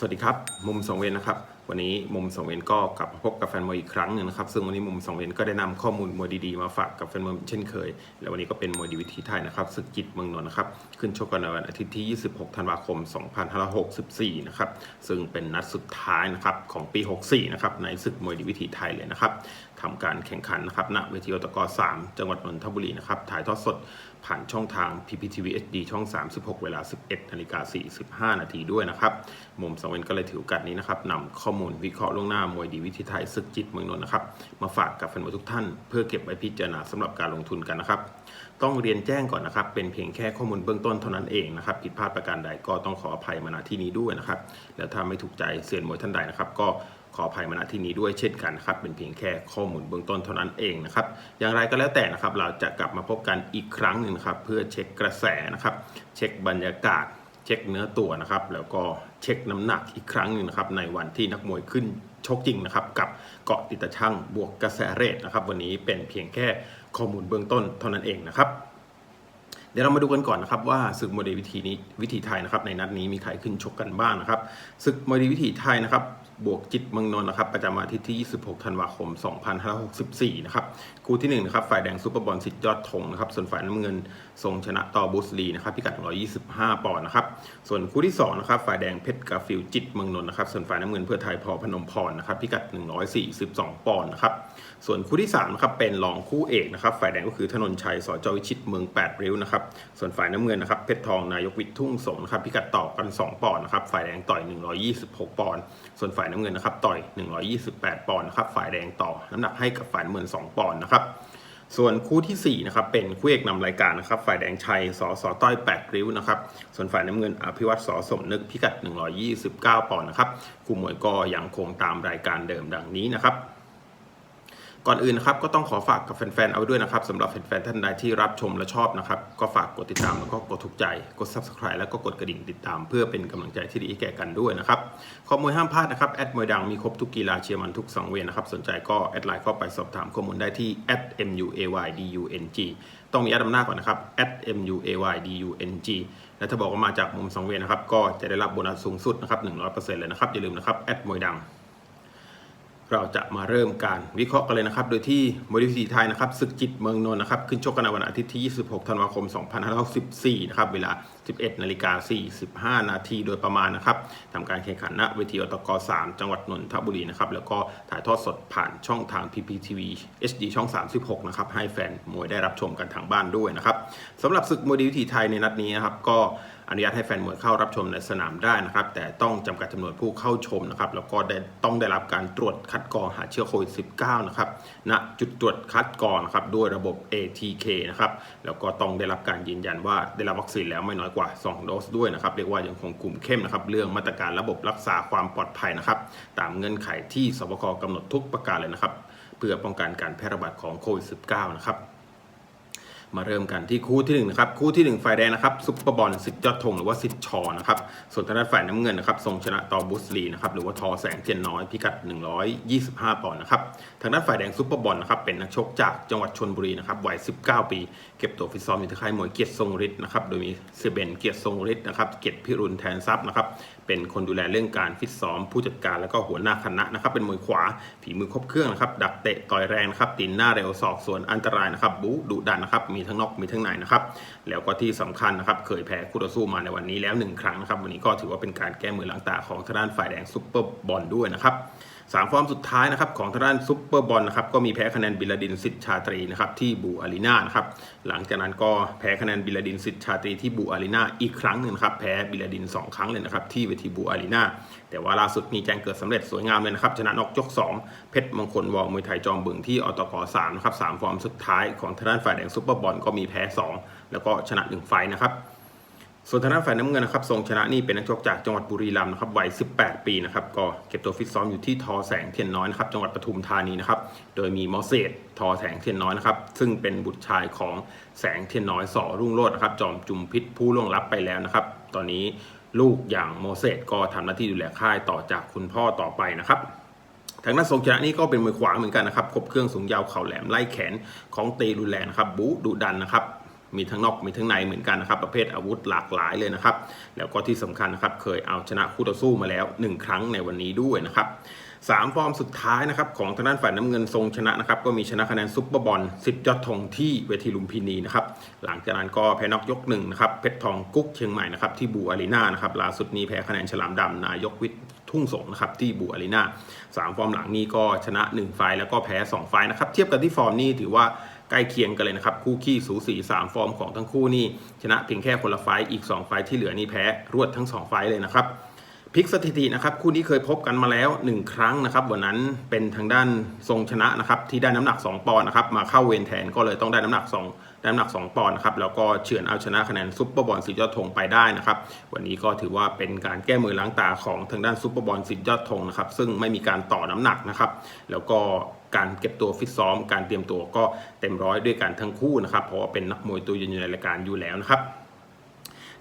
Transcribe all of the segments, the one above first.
สวัสดีครับ มุมสองเวนนะครับ วันนี้มุมสองเวนก็กลับมาพบกับแฟนมวยอีกครั้งหนึ่งนะครับ ซึ่งวันนี้มุมสองเวนก็ได้นำข้อมูลมวยดีๆมาฝากกับแฟนมวยเช่นเคย และวันนี้ก็เป็นมวยดีวิธีไทยนะครับศึกจิตเมืองนนท์นะครับ ขึ้นชกกันในวันอาทิตย์ที่ 26 ธันวาคม 2564 นะครับ ซึ่งเป็นนัดสุดท้ายนะครับของปี 64 นะครับในศึกมวยดีวิธีไทยเลยนะครับ ทำการแข่งขันนะครับณเวทีอตก3จังหวัดนนทบุรีนะครับถ่ายทอดสดผ่านช่องทาง PPTV HD ช่อง 36 เวลา 11นาฬิกา45 นาทีด้วยนะครับ มุมสองเวนก็เลยถือโอกาสนี้นะครับนำข้อมูลวิเคราะห์ล่วงหน้ามวยดีวิธีไทยศึกจิตเมืองนนท์นะครับ มาฝากกับแฟนมวยทุกท่าน เพื่อเก็บไว้พิจารณาสำหรับการลงทุนกันนะครับ ต้องเรียนแจ้งก่อนนะครับ เป็นเพียงแค่ข้อมูลเบื้องต้นเท่านั้นเองนะครับ ผิดพลาดประการใดก็ต้องขออภัยมาณที่นี้ด้วยนะครับ แล้วถ้าไม่ถูกใจเซียนมวยท่านใดนะครับ ก็ ขออภัยมาณที่นี้ด้วยเช่นกันนะครับเป็นเพียงแค่ข้อมูลเบื้องต้นเท่านั้นเองนะครับอย่างไรก็แล้วแต่นะครับเราจะกลับมาพบกันอีกครั้งหนึ่งครับเพื่อเช็คกระแสนะครับเช็คบรรยากาศ เช็คเนื้อตัวนะครับแล้วก็เช็คน้ำหนักอีกครั้งหนึ่งนะครับในวันที่นักมวยขึ้นชกจริงนะครับกับเกาะติดตะช่างบวกกระแสเรทนะครับวันนี้เป็นเพียงแค่ข้อมูลเบื้องต้นเท่านั้นเองนะครับเดี๋ยวเรามาดูกันก่อนนะครับว่าศึกมวยดีวิธีนี้วิธีไทยนะครับในนัดนี้มีใครขึ้นชกกันบ้างนะครับศึกมวยดีวิธีไทยนะครับ บวกจิตเมืองนนท์นะครับประจำวันอาทิตย์ที่ 26 ธันวาคม 2564 นะครับคู่ที่ 1 นะครับ ฝ่ายแดงซูเปอร์บอลสิทธิ์ยอดธงนะครับ ส่วนฝ่ายน้ำเงินทรงชนะต่อบุสลีนะครับพิกัด 125 ปอนด์นะครับ ส่วนคู่ที่ 2 นะครับ ฝ่ายแดงเพชรกาฟิลจิตเมืองนนท์นะครับ ส่วนฝ่ายน้ำเงินเพื่อไทยพอพนมพรนะครับ พิกัด 142 ปอนด์นะครับ ส่วนคู่ที่3นะครับเป็นรองคู่เอกนะครับ ฝ่ายแดงก็คือธนนชัยสจวิชิตเมือง 8 ริ้วนะครับ ส่วนฝ่ายน้ำเงินนะครับเพชรทองนายกวิทย์ทุ่งสงนะครับพิกัดต่อกัน 2 ปอนด์นะครับฝ่ายแดงต่อย 126 ปอนด์ส่วนฝ่ายน้ำเงินนะครับต่อย 128 ปอนด์นะครับฝ่ายแดงต่อน้ำหนักให้กับฝ่ายน้ำเงิน2ปอนด์นะครับส่วนคู่ที่4นะครับเป็นคู่เอกนำรายการนะครับฝ่ายแดงชัยสอสอต้อย8ริ้วนะครับส่วนฝ่ายน้ำเงินอภิวัตสอสมนึกพิกัด 129 ปอนด์นะครับคู่มวยก็ยังคงตามรายการเดิมดังนี้นะครับ ก่อนอื่นนะครับก็ต้องขอฝากกับแฟนๆ เอาไว้ด้วยนะครับสำหรับแฟนๆ ท่านใดที่รับชมและชอบนะครับ ก็ฝากกดติดตามแล้วก็กดถูกใจ กด subscribe แล้วก็กดกระดิ่งติดตาม เพื่อเป็นกำลังใจที่ดีแก่กันด้วยนะครับข้อมูลห้ามพลาดนะครับแอดมวยดังมีครบทุกกีฬาเชียร์มันทุกสังเวียนนะครับสนใจก็แอดไลน์เข้าไปสอบถามข้อมูลได้ที่ @muaydung ต้องมีแอดนำหน้าก่อนนะครับ @muaydung และถ้าบอกว่ามาจากมุมสังเวียนนะครับก็จะได้รับโบนัสสูงสุดนะครับ100%เลยนะครับอย่าลืมนะครับแอดมวยดัง เราจะมาเริ่มการวิเคราะห์กันเลยนะครับ โดยที่มวยดีวิธีไทยนะครับศึกจิตเมืองนนท์นะครับ ขึ้นชกกันในวันอาทิตย์ที่ 26 ธันวาคม 2564 นะครับ เวลา 11 นาฬิกา 45 นาทีโดยประมาณนะครับทำการแข่งขันณเวทีอตก 3 จังหวัดนนทบุรีนะครับ แล้วก็ถ่ายทอดสดผ่านช่องทาง PPTV HD ช่อง 36 นะครับ ให้แฟนมวยได้รับชมกันทางบ้านด้วยนะครับสำหรับศึกมวยดีวิธีไทยในนัดนี้นะครับ ก็ อนุญาตให้แฟนมวยเข้ารับชมในสนามได้นะครับ แต่ต้องจำกัดจำนวนผู้เข้าชมนะครับ แล้วก็ได้ต้องได้รับการตรวจคัดกรองหาเชื้อโควิด -19 นะครับณจุดตรวจคัดกรองนะครับด้วยระบบ ATK นะครับ แล้วก็ต้องได้รับการยืนยันว่าได้รับวัคซีนแล้วไม่น้อยกว่า 2 โดสด้วยนะครับ เรียกว่ายังคงคุมเข้มนะครับ เรื่องมาตรการระบบรักษาความปลอดภัยนะครับ ตามเงื่อนไขที่สบคกำหนดทุกประการเลยนะครับ เพื่อป้องกันการแพร่ระบาดของโควิด -19 นะครับ มาเริ่มกันที่คู่ที่1นะครับคู่ที่1ฝ่ายแดงนะครับซุปเปอร์บอลสิทธิ์ยอดธงหรือว่าสิทธิ์ชอนะครับส่วนทางด้านฝ่ายน้ำเงินนะครับทรงชนะต่อบุสลีนะครับหรือว่าทอแสงเทียนน้อยพิกัด 125 ปอนด์นะครับทางด้านฝ่ายแดงซุปเปอร์บอลนะครับเป็นนักชกจากจังหวัดชนบุรีนะครับวัย 19 ปี เก็บตัวฟิตซ้อมอยู่ที่ค่ายมวยเกียรติทรงฤทธิ์นะครับโดยมีเซเบนเกียรติทรงฤทธิ์นะครับเกียรติพิรุณแทนทรัพย์นะครับ เป็นคนดูแลเรื่องการฟิตซ้อมผู้จัดการแล้วก็หัวหน้าคณะนะครับ เป็นมวยขวาฝีมือครบเครื่องนะครับ ดักเตะต่อยแรงนะครับตีนหน้าเร็วศอกสวนอันตรายนะครับบู๊ดุดันนะครับ มีทั้งนอกมีทั้งในนะครับ แล้วก็ที่สำคัญนะครับ เคยแพ้คู่ต่อสู้มาในวันนี้แล้วหนึ่งครั้งนะครับ วันนี้ก็ถือว่าเป็นการแก้มือหลังตาของทางด้านฝ่ายแดงซุปเปอร์บอลด้วยนะครับ สามฟอร์มสุดท้ายนะครับของทางด้านซุปเปอร์บอลนะครับก็มีแพ้คะแนนบิลาดินสิทธิ์ชาตรีนะครับที่บูอารีนานะครับหลังจากนั้นก็แพ้คะแนนบิลาดินสิทธิ์ชาตรีที่บูอารีนาอีกครั้งหนึ่งครับแพ้บิลาดิน 2 ครั้งเลยนะครับที่เวทีบูอารีนาแต่ว่าล่าสุดมีแจ้งเกิดสำเร็จสวยงามเลยนะครับชนะนอกยก 2 เพชรมงคลวอมวยไทยจอมบึงที่อตก3นะครับสามฟอร์มสุดท้ายของทางด้านฝ่ายแดงซุปเปอร์บอลก็มีแพ้ 2 แล้วก็ชนะ1ไฟนะครับ ส่วนทางด้านฝ่ายน้ำเงินนะครับทรงชนะนี่เป็นนักชกจากจังหวัดบุรีรัมย์นะครับวัย 18 ปีนะครับก็เก็บตัวฟิตซ้อมอยู่ที่ทอแสงเทียนน้อยนะครับจังหวัดปทุมธานีนะครับโดยมีมอเสดทอแสงเทียนน้อยนะครับซึ่งเป็นบุตรชายของแสงเทียนน้อยสอรุ่งโรจน์นะครับจอมจุมพิษผู้ล่วงลับไปแล้วนะครับตอนนี้ลูกอย่างโมเสสก็ทำหน้าที่ดูแลค่ายต่อจากคุณพ่อต่อไปนะครับทางด้านทรงชนะนี่ก็เป็นมือขวาเหมือนกันนะครับครบเครื่องสูงยาวเข่าแหลมไล่แขนของเตรุนแรงนะครับบูดุดันนะครับ มีทั้งนอกมีทั้งในเหมือนกันนะครับ ประเภทอาวุธหลากหลายเลยนะครับ แล้วก็ที่สำคัญนะครับเคยเอาชนะคู่ต่อสู้มาแล้ว 1 ครั้งในวันนี้ด้วยนะครับสามฟอร์มสุดท้ายนะครับของทางด้านฝ่ายน้ำเงินทรงชนะนะครับก็มีชนะคะแนนซุปเปอร์บอลสิทธิ์ยอดธงที่เวทีลุมพินีนะครับหลังจากนั้นก็แพ้นอกยกหนึ่งนะครับเพชรทองกุ๊กเชียงใหม่นะครับที่บูอารีนานะครับล่าสุดนี้แพ้คะแนนฉลามดำนายกวิทย์ทุ่งสงนะครับที่บูอารีนาสามฟอร์มหลังนี้ก็ชนะ 1 ไฟล์แล้วก็แพ้ 2 ไฟล์นะครับเทียบกันที่ฟอร์มนี่ถือว่า ใกล้เคียงกันเลยนะครับ คู่ขี้สูสี 3 ฟอร์มของทั้งคู่นี่ชนะเพียงแค่คนละไฟล์อีก 2 ไฟล์ที่เหลือนี่แพ้รวดทั้ง 2 ไฟล์เลยนะครับพลิกสถิตินะครับคู่นี้เคยพบกันมาแล้ว 1 ครั้งนะครับวันนั้นเป็นทางด้านทรงชนะนะครับที่ได้น้ำหนัก 2 ปอนด์นะครับมาเข้าเวรแทนก็เลยต้องได้น้ำหนัก 2 ได้น้ำหนัก 2 ปอนด์นะครับแล้วก็เฉือนเอาชนะคะแนนซุปเปอร์บอลสิทธิยอดธงไปได้นะครับวันนี้ก็ถือว่าเป็นการแก้มือล้างตาของทางด้านซุปเปอร์บอลสิทธิยอดธงนะครับซึ่งไม่มีการต่อน้ำหนักนะครับแล้วก็ การเก็บตัวฟิตซ้อม การเตรียมตัวก็เต็มร้อยด้วยกันทั้งคู่นะครับเพราะว่าเป็นนักมวยตัวยืนอยู่ในรายการอยู่แล้วนะครับ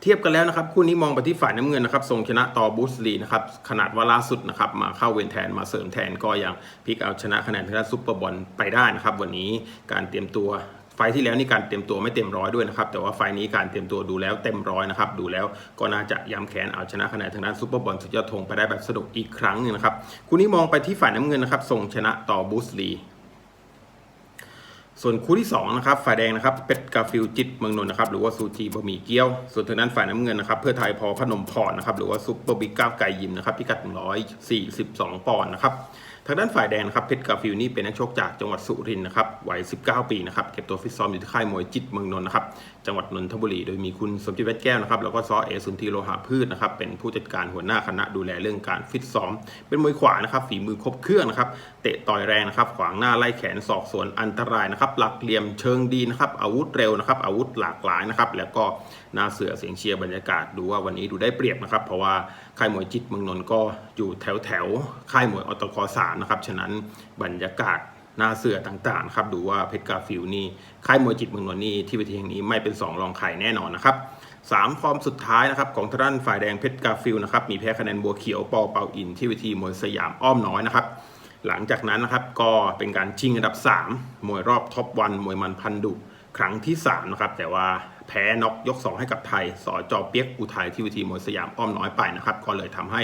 เทียบกันแล้วนะครับคู่นี้มองไปที่ฝ่ายน้ำเงินนะครับทรงชนะต่อบูสลีนะครับขนาดว่าล่าสุดนะครับมาเข้าเวนแทนมาเสริมแทนก็ยังพลิกเอาชนะคะแนนทางด้านซุปเปอร์บอลไปได้นะครับวันนี้การเตรียมตัว ไฟที่แล้วนี่การเตรียมตัวไม่เต็มร้อยด้วยนะครับแต่ว่าไฟนี้การเตรียมตัวดูแล้วเต็มร้อยนะครับดูแล้วก็น่าจะย้ำแขนเอาชนะคะแนนทางด้านซุปเปอร์บอลสุดยอดธงไปได้แบบสนุกอีกครั้งหนึงนะครับคู่นี้มองไปที่ฝ่ายน้ำเงินนะครับทรงชนะต่อบูสลีส่วนคู่ที่2นะครับฝ่ายแดงนะครับเป็ดกาฟิลจิตเมืองนนท์นะครับหรือว่าซูจีบะหมี่เกี๊ยว ส่วนทางด้านฝ่ายน้ำเงินนะครับเพื่อไทยพอพนมพรนะครับหรือว่าซุปเปอร์บิ๊กก้าวไก่ยิมนะครับพิกัด 142 ปอนด์นะครับ ทางด้านฝ่ายแดงนะครับเพชรกาฟิลนี่เป็นนักชกจากจังหวัดสุรินทร์นะครับวัย 19 ปีนะครับเก็บตัวฟิตซ้อมอยู่ที่ค่ายมวยจิตเมืองนนท์นะครับจังหวัดนนทบุรีโดยมีคุณสมจิตแวดแก้วนะครับแล้วก็ซอเอสุนทีโลหะพืชนะครับเป็นผู้จัดการหัวหน้าคณะดูแลเรื่องการฟิตซ้อม เป็นมวยขวานะครับฝีมือครบเครื่องนะครับเตะต่อยแรงนะครับขวางหน้าไล่แขนศอกสวนอันตรายนะครับหลักเหลี่ยมเชิงดีนะครับอาวุธเร็วนะครับอาวุธหลากหลายนะครับแล้วก็หน้าเสือเสียงเชียร์บรรยากาศดูว่าวันนี้ดูได้เปรียบนะครับเพราะว่า ค่ายมวยจิตเมืองนนท์ก็อยู่แถวแถวๆค่ายมวยอตกสามนะครับฉะนั้นบรรยากาศหน้าเสือต่างๆครับดูว่าเพชรกาฟิลนี่ค่ายมวยจิตเมืองนนท์นี่ที่เวทีแห่งนี้ไม่เป็น 2 รองใครแน่นอนนะครับสามฟอร์มสุดท้ายนะครับของทางด้านฝ่ายแดงเพชรกาฟิลนะครับมีแพ้คะแนนบัวเขียวปอเปาอินที่เวทีมวยสยามอ้อมน้อยนะครับหลังจากนั้นนะครับก็เป็นการชิงอันดับ 3 มวยรอบท็อปวันมวยมันพันดุครั้งที่3นะครับแต่ว่า แพ้น็อกยก 2 ให้กับไทย สอจอเปียกอุทัยที่วิธีมวยสยามอ้อมน้อยไปนะครับ ก็เลยทำให้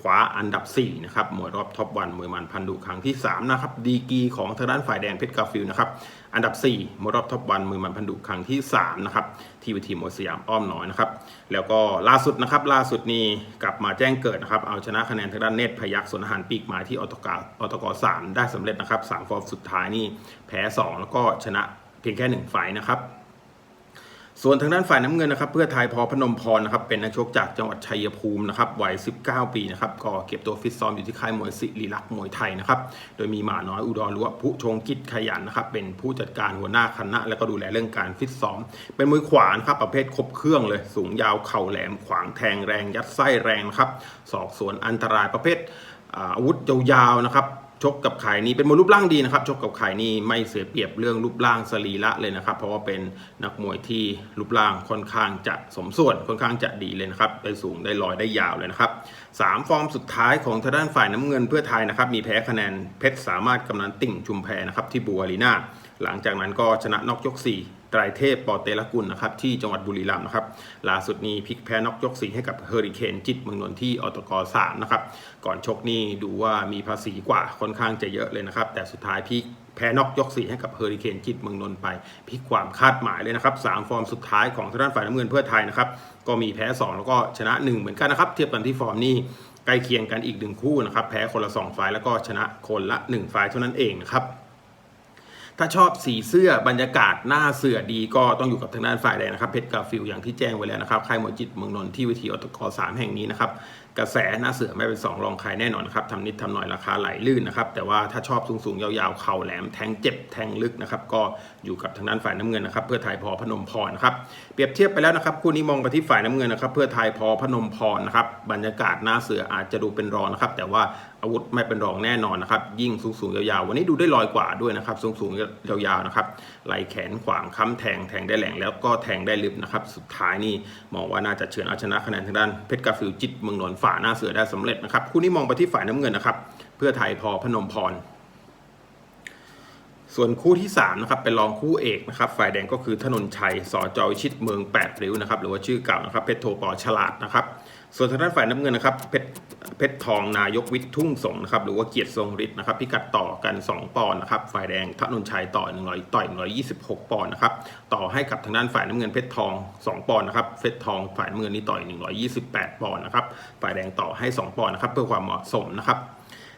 คว้าอันดับ 4 นะครับ มวยรอบท็อปวันมวยมันพันดุครั้งที่ 3 นะครับ ดีกีของทางด้านฝ่ายแดงเพชรกาฟิลนะครับ อันดับ 4 มวยรอบท็อปวันมวยมันพันดุครั้งที่ 3 นะครับ ที่วิธีมวยสยามอ้อมน้อยนะครับ แล้วก็ล่าสุดนะครับ ล่าสุดนี่กลับมาแจ้งเกิดนะครับ เอาชนะคะแนนทางด้านเนตรพยักษ์สนอาหารปีกหมายที่อตกาอตกสามได้สำเร็จนะครับสามฟอร์มสุดท้ายนี่แพ้ 2 แล้วก็ชนะเพียงแค่ 1 ไฟนะครับ ส่วนทางด้านฝ่ายน้ำเงินนะครับเพื่อไทยพอพนมพรนะครับเป็นนักชกจากจังหวัดชัยภูมินะครับวัย 19 ปีนะครับก็เก็บตัวฟิตซ้อมอยู่ที่ค่ายมวยศิริลักษ์มวยไทยนะครับโดยมีหมาน้อยอุดรหรือว่าผู้ชงกิจขยันนะครับเป็นผู้จัดการหัวหน้าคณะ แล้วก็ดูแลเรื่องการฟิตซ้อม เป็นมือขวานครับประเภทครบเครื่องเลย สูงยาวเข่าแหลมขวางแทงแรงยัดไส้แรงนะครับศอกสวนอันตรายประเภทอาอาวุธยาวๆนะครับ ชกกับไข่นี่เป็นมวยรูปร่างดีนะครับชกกับไข่นี่ไม่เสียเปรียบเรื่องรูปร่างสรีระเลยนะครับ เพราะว่าเป็นนักมวยที่รูปร่างค่อนข้างจะสมส่วนค่อนข้างจะดีเลยนะครับได้สูงได้ลอยได้ยาวเลยนะครับสามฟอร์มสุดท้ายของทางด้านฝ่ายน้ำเงินเพื่อไทยนะครับมีแพ้คะแนนเพชรสามารถกำนันติ่งชุมแพนะครับที่บัวลีนาหลังจากนั้นก็ชนะนอกยก4 ไตรเทพปอเตลกุลนะครับที่จังหวัดบุรีรัมย์นะครับล่าสุดนี้พลิกแพ้นอกยกสีให้กับเฮอริเคนจิตเมืองนนท์ที่อตกสามนะครับก่อนชกนี่ดูว่ามีภาษีกว่าค่อนข้างจะเยอะเลยนะครับ แต่สุดท้ายพลิกแพ้นอกยกสีให้กับเฮอริเคนจิตเมืองนนท์ไปพลิกความคาดหมายเลยนะครับสามฟอร์มสุดท้ายของทางด้านฝ่ายน้ำเงินเพื่อไทยนะครับก็มีแพ้ 2 แล้วก็ชนะ 1 เหมือนกันนะครับ เทียบกันที่ฟอร์มนี่ใกล้เคียงกันอีกหนึ่งคู่นะครับแพ้คนละ2ไฟล์แล้วก็ชนะคนละ1ไฟล์เท่านั้นเองนะครับ ถ้าชอบสีเสื้อบรรยากาศหน้าเสือดีก็ต้องอยู่กับทางด้านฝ่ายแดงนะครับเพชรกาฟิลอย่างที่แจ้งไว้แล้วนะครับค่ายมวยจิตเมืองนนท์ที่วิธีอตกสามแห่งนี้นะครับกระแสหน้าเสือไม่เป็นสองรองใครแน่นอนนะครับทำนิดทำหน่อยราคาไหลลื่นนะครับแต่ว่าถ้าชอบสูงๆยาวๆเข่าแหลมแทงเจ็บแทงลึกนะครับก็อยู่กับทางด้านฝ่ายน้ำเงินนะครับเพื่อไทยพอพนมพรนะครับเปรียบเทียบไปแล้วนะครับคู่นี้มองไปที่ฝ่ายน้ำเงินนะครับเพื่อไทยพอพนมพรนะครับ บรรยากาศหน้าเสืออาจจะดูเป็นรองนะครับ แต่ว่าอาวุธไม่เป็นรองแน่นอนนะครับ ยิ่งสูงๆยาวๆ วันนี้ดูได้ลอยกว่าด้วยนะครับ สูงๆยาวๆนะครับไหลแขนขวางค้ำแทงแทงได้แหลงแล้วก็แทงได้ลึกนะครับ สุดท้ายนี่มองว่าน่าจะเฉือนเอาชนะคะแนนทางด้านเพชรกาฟิลจิตเมืองนนท์ฝ่าหน้าเสือได้สำเร็จนะครับคู่นี้มองไปที่ฝ่ายน้ำเงินนะครับ เพื่อไทยพอพนมพรส่วนคู่ที่3นะครับเป็นรองคู่เอกนะครับฝ่ายแดงก็คือถนนชัยสอจวิชิตเมือง8ริ้วนะครับหรือว่าชื่อเก่านะครับเพชรโทปอฉลาดนะครับ ส่วนทางด้านฝ่ายน้ำเงินนะครับเพชรเพชรทองนายกวิทย์ทุ่งสงนะครับหรือว่าเกียรติทรงฤทธิ์นะครับพิกัดต่อกัน 2 ปอนด์นะครับฝ่ายแดงทนนชัยต่อ100ต่อย126 ปอนด์นะครับต่อให้กับทางด้านฝ่ายน้ำเงินเพชรทอง 2 ปอนด์นะครับเพชรทองฝ่ายน้ำเงินนี่ต่อย128 ปอนด์นะครับฝ่ายแดงต่อให้ 2 ปอนด์นะครับเพื่อความเหมาะสมนะครับ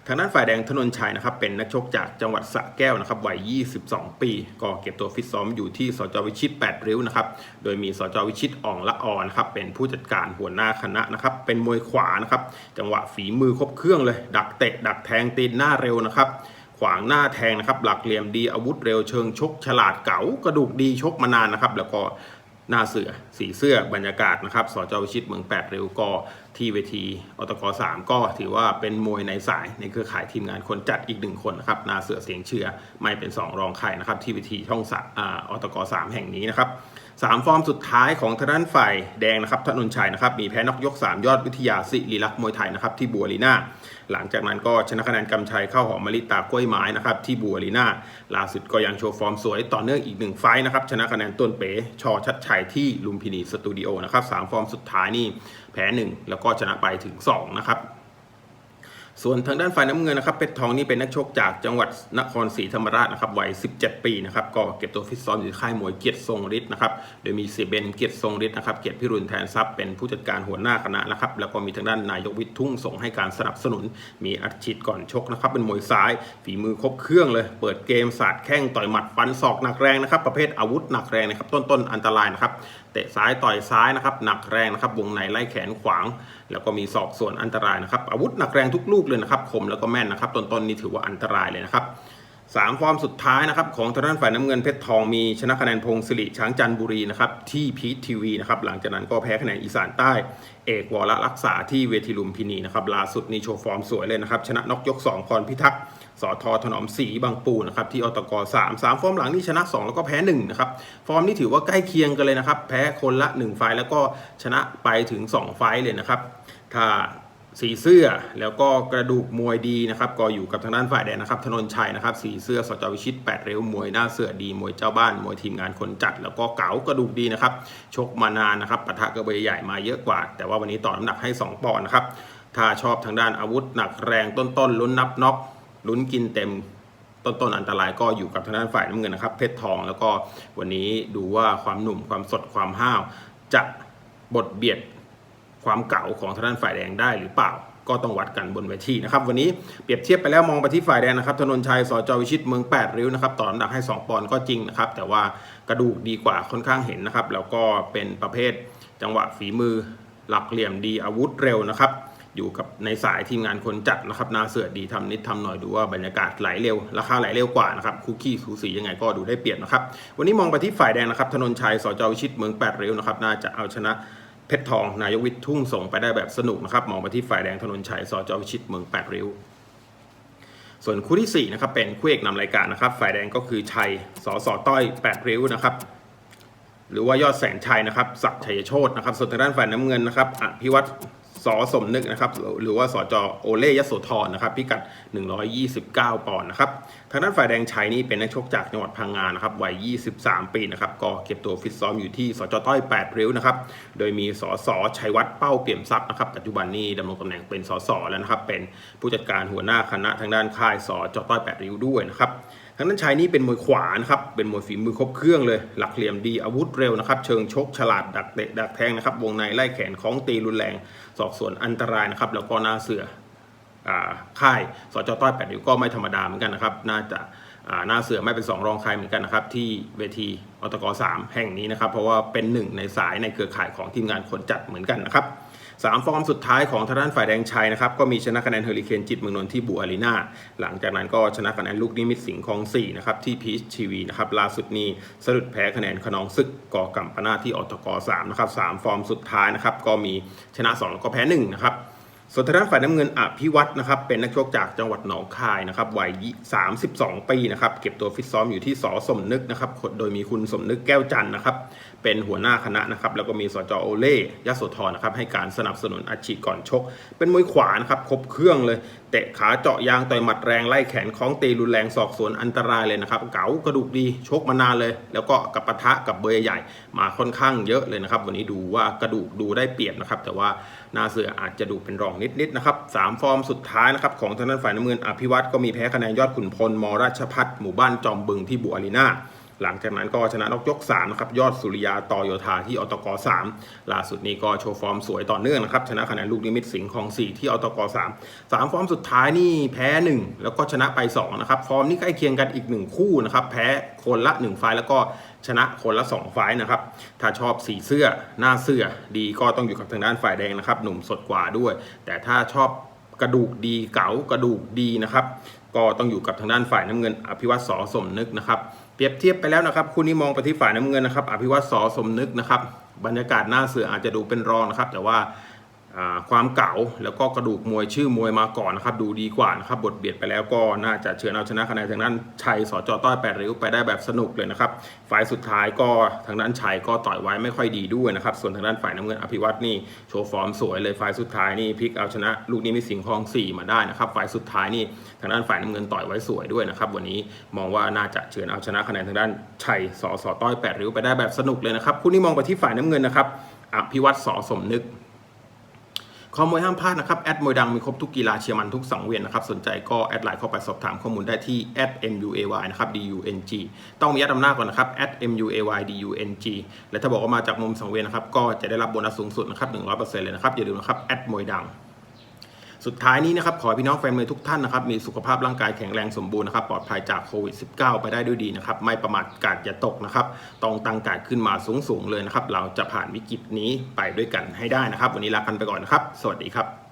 ทางด้านฝ่ายแดงธนนชัยนะครับเป็นนักชกจากจังหวัดสระแก้วนะครับวัย 22 ปี ก็เก็บตัวฟิตซ้อมอยู่ที่สจวิชิต 8 ริ้วนะครับโดยมีสจวิชิตอ่องละออนะครับเป็นผู้จัดการหัวหน้าคณะนะครับเป็นมวยขวานะครับจังหวะฝีมือครบเครื่องเลย ดักเตะดักแทงตีนหน้าเร็วนะครับขวางหน้าแทงนะครับหลักเหลี่ยมดีอาวุธเร็วเชิงชกฉลาดเก๋ากระดูกดีชกมานานนะครับแล้วก็หน้าเสือสีเสื้อบรรยากาศนะครับสจวิชิตเมือง8เร็วก็ ที่เวทีอตกสามก็ถือว่าเป็นมวยในสายในเครือข่ายทีมงานคนจัดอีกหนึ่งคนนะครับนาเสือเสียงเชือไม่เป็น 2 รองใครนะครับที่เวทีช่องสอาอตก3แห่งนี้นะครับ สามฟอร์มสุดท้ายของทางด้านฝ่ายแดงนะครับธนนชัยนะครับ มีแพ้นอกยก 3 ยอดวิทยาศิริลักษ์มวยไทยนะครับที่บัวลีนาหลังจากนั้นก็ชนะคะแนนกำชัยเข้าหอมมะลิตากล้วยไม้นะครับที่บัวลีนาล่าสุดก็ยังโชว์ฟอร์มสวยต่อเนื่องอีกหนึ่งไฟต์นะครับชนะคะแนนต้นเป๋ชอชัดชัยที่ลุมพินีสตูดิโอนะครับสามฟอร์มสุดท้ายนี่แพ้หนึ่งแล้วก็ชนะไปถึงสองนะครับ ส่วนทางด้านฝ่ายน้ำเงินนะครับเพชรทองนี่เป็นนักชกจากจังหวัดนครศรีธรรมราชนะครับวัย 17 ปีนะครับก็เก็บตัวฟิตซ้อมอยู่ค่ายมวยเกียรติทรงฤทธิ์นะครับโดยมีเสียเบนเกียรติทรงฤทธิ์นะครับเกียรติพิรุณแทนทรัพย์เป็นผู้จัดการหัวหน้าคณะนะครับแล้วก็มีทางด้านนายกวิทย์ทุ่งส่งให้การสนับสนุน มีอัดฉีดก่อนชกนะครับเป็นมวยซ้าย ฝีมือครบเครื่องเลย เปิดเกมสาดแข้งต่อยหมัดฟันศอกหนักแรงนะครับประเภทอาวุธหนักแรงนะครับต้นๆอันตรายนะครับ เตะซ้ายต่อยซ้ายนะครับหนักแรงนะครับวงในไล่แขนขวาง แล้วก็มีศอกส่วนอันตรายนะครับอาวุธหนักแรงทุกลูกเลยนะครับคมแล้วก็แม่นนะครับต้นๆนี่ถือว่าอันตรายเลยนะครับ สามฟอร์มสุดท้ายนะครับของทางด้านฝ่ายน้ำเงินเพชรทองมีชนะคะแนนพงศิริช้างจันบุรีนะครับที่พีททีวีนะครับหลังจากนั้นก็แพ้คะแนนอีสานใต้ เอกวรรักษาที่เวทีลุมพินีนะครับล่าสุดนี่โชว์ฟอร์มสวยเลยนะครับชนะนกยก2พรพิทักษ์สอทอถนอมศรีบางปูนะครับที่อตก3 3ฟอร์มหลังนี่ชนะ 2 แล้วก็แพ้1นะครับฟอร์มนี่ถือว่าใกล้เคียงกันเลยนะครับแพ้คนละ 1 ไฟแล้วก็ชนะไปถึง 2 ไฟเลยนะครับถ้า สีเสื้อแล้วก็กระดูกมวยดีนะครับก็อยู่กับทางด้านฝ่ายแดงนะครับธนนชัยนะครับสีเสื้อสจวิชิต8เร็วมวยหน้าเสือดีมวยเจ้าบ้านมวยทีมงานคนจัด แล้วก็เก๋ากระดูกดีนะครับชกมานานนะครับปะทะกระเบยใหญ่มาเยอะกว่า แต่ว่าวันนี้ต่อน้ำหนักให้ 2 ปอนด์นะครับถ้าชอบทางด้านอาวุธหนักแรงต้นๆลุ้นนับน็อกลุ้นกินเต็มต้นๆอันตรายก็อยู่กับทางด้านฝ่ายน้ำเงินนะครับ เพชรทองแล้วก็วันนี้ดูว่าความหนุ่มความสดความห้าวจะบดเบียด ความเก่าของทางด้านฝ่ายแดงได้หรือเปล่า ก็ต้องวัดกันบนเวทีนะครับวันนี้เปรียบเทียบไปแล้วมองไปที่ฝ่ายแดงนะครับธนนชัยสจวิชิตเมือง 8 ริ้วนะครับต่อน้ำหนักให้ 2 ปอนด์ก็จริงนะครับแต่ว่ากระดูกดีกว่าค่อนข้างเห็นนะครับแล้วก็เป็นประเภทจังหวะฝีมือหลักเหลี่ยมดีอาวุธเร็วนะครับอยู่กับในสายทีมงานคนจัดนะครับนาเสือดีทำนิดทำหน่อยดูว่าบรรยากาศไหลเร็ว ราคาไหลเร็วกว่านะครับคุกกี้สูสียังไงก็ดูได้เปรียบนะครับ วันนี้มองไปที่ฝ่ายแดงนะครับธนนชัยสจวิชิตเมืองแปดริ้วนะครับ น่าจะเอาชนะ เพชรทอง นายกวิทย์ทุ่งส่งไปได้แบบสนุกนะครับมองไปที่ฝ่ายแดงถนนชัยสอจวิชิตเมืองแปดริ้ว ส่วนคู่ที่4นะครับเป็นคู่เอกนำรายการนะครับ ฝ่ายแดงก็คือชัยสอสต้อย8ริ้วนะครับหรือว่ายอดแสนชัยนะครับศักดิ์ชัยโชตนะครับส่วนทางด้านฝ่ายน้ำเงินนะครับอภิวัต สอสมนึกนะครับหรือว่าสจโอเล่ยโสธรนะครับพิกัด 129 ปอนด์นะครับทางด้านฝ่ายแดงชัยนี่เป็นนักชกจากจังหวัดพังงานะครับวัย 23 ปีนะครับก็เก็บตัวฟิตซ้อมอยู่ที่สจต้อย 8 ริ้วนะครับโดยมีสสชัยวัฒน์เป้าเปี่ยมทรัพย์นะครับปัจจุบันนี้ดำรงตำแหน่งเป็นสสแล้วนะครับเป็นผู้จัดการหัวหน้าคณะทางด้านค่ายสจต้อย 8 ริ้วด้วยนะครับ ทางด้านชายนี่เป็นมวยขวานะครับ เป็นมวยฝีมือครบเครื่องเลย หลักเหลี่ยมดี อาวุธเร็วนะครับ เชิงชกฉลาดดักเตะดักแทงนะครับ วงในไล่แขนของตีรุนแรง สอกส่วนอันตรายนะครับ แล้วก็หน้าเสืออ่าค่ายสจต้อยแปดริ้วก็ไม่ธรรมดาเหมือนกันนะครับ น่าจะอ่าหน้าเสือไม่เป็นสองรองใครเหมือนกันนะครับ ที่เวทีอตก3แห่งนี้นะครับ เพราะว่าเป็นหนึ่งในสายในเครือข่ายของทีมงานคนจัดเหมือนกันนะครับ สามฟอร์มสุดท้ายของทางด้านฝ่ายแดงชัยนะครับก็มีชนะคะแนนเฮอริเคนจิตเมืองนนท์ที่บูอารีนาหลังจากนั้นก็ชนะคะแนนลูกนิมิตสิงห์คลอง4นะครับที่พีชทีวีนะครับล่าสุดนี้สะดุดแพ้คะแนนขนองศึกกอกัมปนาทที่อตก3นะครับสามฟอร์มสุดท้ายนะครับก็มีชนะ 2 แล้วก็แพ้1นะครับ ส่วนทางด้านฝ่ายน้ำเงินอภิวัตรนะครับเป็นนักชกจากจังหวัดหนองคายนะครับวัย 32 ปีนะครับเก็บตัวฟิตซ้อมอยู่ที่สอสมนึกนะครับโดยมีคุณสมนึกแก้วจันนะครับเป็นหัวหน้าคณะนะครับแล้วก็มีสจโอเล่ยโสธรนะครับให้การสนับสนุนอัดฉีก่อนชก เป็นมวยขวานะครับครบเครื่องเลย เตะขาเจาะยางต่อยหมัดแรงไล่แขนคล้องตีรุนแรงศอกสวนอันตรายเลยนะครับเก๋ากระดูกดีชกมานานเลย แล้วก็กับปะทะกับเบอร์ใหญ่มาค่อนข้างเยอะเลยนะครับวันนี้ดูว่ากระดูกดูได้เปรียบนะครับแต่ว่า นาเสืออาจจะดูเป็นรองนิดๆนะครับสามฟอร์มสุดท้ายนะครับของทางด้านฝ่ายน้ำเงินอภิวัตก็มีแพ้คะแนนยอดขุนพลมราชพัฒหมู่บ้านจอมบึงที่บุอารีนา หลังจากนั้นก็ชนะนกยก3นะครับยอดสุริยาต่อโยธาที่อตก3ล่าสุดนี้ก็โชว์ฟอร์มสวยต่อเนื่องนะครับชนะคะแนนลูกนิมิตสิงห์ของ 4 ที่อตก3 3 ฟอร์มสุดท้ายนี่แพ้ 1 แล้วก็ชนะไป2นะครับฟอร์มนี่ใกล้เคียงกันอีก 1 คู่นะครับแพ้คนละ 1 ไฟแล้วก็ชนะคนละ 2 ไฟนะครับ ถ้าชอบสีเสื้อหน้าเสื้อดีก็ต้องอยู่กับทางด้านฝ่ายแดงนะครับหนุ่มสดกว่าด้วย แต่ถ้าชอบกระดูกดีเก๋ากระดูกดีนะครับ ก็ต้องอยู่กับทางด้านฝ่ายน้ำเงินอภิวัตสอสมนึกนะครับ เปรียบเทียบไปแล้วนะครับคู่นี้มองไปที่ฝ่ายน้ำเงินนะครับ อภิวัตสอสมนึกนะครับ บรรยากาศหน้าเสืออาจจะดูเป็นรองนะครับ แต่ว่า ความเก่าแล้วก็กระดูกมวยชื่อมวยมาก่อนนะครับดูดีกว่านะครับบทเบียดไปแล้วก็น่าจะเฉือนเอาชนะคะแนนทางด้านชัยสอจต้อยแปดริ้วไปได้แบบสนุกเลยนะครับฝ่ายสุดท้ายก็ทางด้านชัยก็ต่อยไว้ไม่ค่อยดีด้วยนะครับส่วนทางด้านฝ่ายน้ำเงินอภิวัตนี่โชว์ฟอร์มสวยเลยฝ่ายสุดท้ายนี่พลิกเอาชนะ ลูกนี้มีสิงห์คลองสี่มาได้นะครับฝ่ายสุดท้ายนี่ทางด้านฝ่ายน้ำเงินต่อยไว้สวยด้วยนะครับวันนี้มองว่าน่าจะเฉือนเอาชนะคะแนนทางด้านชัยสอสต้อยแปดริ้วไปได้แบบสนุกเลยนะครับคู่นี้มองไปที่ฝ่ายน้ำเงินนะครับอภิวัตสสมนึก ข้อมูลห้ามพลาดนะครับแอดมวยดังมีครบทุกกีฬาเชียร์มันทุกสังเวียนนะครับสนใจก็แอดไลน์เข้าไปสอบถามข้อมูลได้ที่ @muay นะครับ dung ต้องมีแอดอำนาจก่อนนะครับ @muay dung และถ้าบอกว่ามาจากมุมสังเวียนนะครับก็จะได้รับโบนัสสูงสุดนะครับ100%เลยนะครับอย่าลืมนะครับแอดมวยดัง สุดท้ายนี้นะครับขอพี่น้องแฟนมวยทุกท่านนะครับมีสุขภาพร่างกายแข็งแรงสมบูรณ์นะครับปลอดภัยจากโควิด -19 ไปได้ด้วยดีนะครับไม่ประมาทกาดอย่าตกนะครับต้องตั้งกาดขึ้นมาสูงๆเลยนะครับเราจะผ่านวิกฤตนี้ไปด้วยกันให้ได้นะครับ วันนี้ลากันไปก่อนนะครับ สวัสดีครับ